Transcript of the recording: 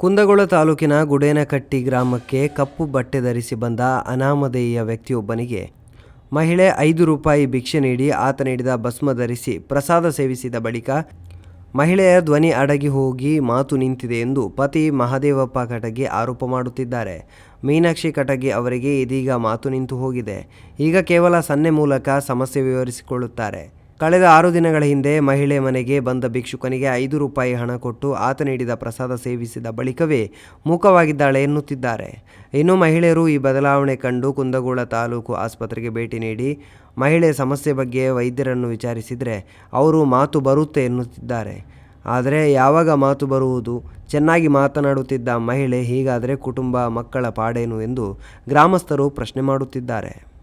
ಕುಂದಗೋಳ ತಾಲೂಕಿನ ಗುಡೇನಕಟ್ಟಿ ಗ್ರಾಮಕ್ಕೆ ಕಪ್ಪು ಬಟ್ಟೆ ಧರಿಸಿ ಬಂದ ಅನಾಮಧೇಯ ವ್ಯಕ್ತಿಯೊಬ್ಬನಿಗೆ ಮಹಿಳೆ ಐದು ರೂಪಾಯಿ ಭಿಕ್ಷೆ ನೀಡಿ ಆತ ನೀಡಿದ ಭಸ್ಮ ಧರಿಸಿ ಪ್ರಸಾದ ಸೇವಿಸಿದ ಬಳಿಕ ಮಹಿಳೆಯ ಧ್ವನಿ ಅಡಗಿ ಹೋಗಿ ಮಾತು ನಿಂತಿದೆ ಎಂದು ಪತಿ ಮಹದೇವಪ್ಪ ಕಟಗಿ ಆರೋಪ ಮಾಡುತ್ತಿದ್ದಾರೆ. ಮೀನಾಕ್ಷಿ ಕಟಗಿ ಅವರಿಗೆ ಇದೀಗ ಮಾತು ನಿಂತು ಹೋಗಿದೆ. ಈಗ ಕೇವಲ ಸನ್ನೆ ಮೂಲಕ ಸಮಸ್ಯೆ ವಿವರಿಸಿಕೊಳ್ಳುತ್ತಾರೆ. ಕಳೆದ ಆರು ದಿನಗಳ ಹಿಂದೆ ಮಹಿಳೆ ಮನೆಗೆ ಬಂದ ಭಿಕ್ಷುಕನಿಗೆ ಐದು ರೂಪಾಯಿ ಹಣ ಕೊಟ್ಟು ಆತ ನೀಡಿದ ಪ್ರಸಾದ ಸೇವಿಸಿದ ಬಳಿಕವೇ ಮೂಕವಾಗಿದ್ದಾಳೆ ಎನ್ನುತ್ತಿದ್ದಾರೆ. ಇನ್ನು ಮಹಿಳೆಯರು ಈ ಬದಲಾವಣೆ ಕಂಡು ಕುಂದಗೋಳ ತಾಲೂಕು ಆಸ್ಪತ್ರೆಗೆ ಭೇಟಿ ನೀಡಿ ಮಹಿಳೆ ಸಮಸ್ಯೆ ಬಗ್ಗೆ ವೈದ್ಯರನ್ನು ವಿಚಾರಿಸಿದರೆ ಅವರು ಮಾತು ಬರುತ್ತೆ ಎನ್ನುತ್ತಿದ್ದಾರೆ. ಆದರೆ ಯಾವಾಗ ಮಾತು ಬರುವುದು? ಚೆನ್ನಾಗಿ ಮಾತನಾಡುತ್ತಿದ್ದ ಮಹಿಳೆ ಹೀಗಾದರೆ ಕುಟುಂಬ ಮಕ್ಕಳ ಪಾಡೇನು ಎಂದು ಗ್ರಾಮಸ್ಥರು ಪ್ರಶ್ನೆ ಮಾಡುತ್ತಿದ್ದಾರೆ.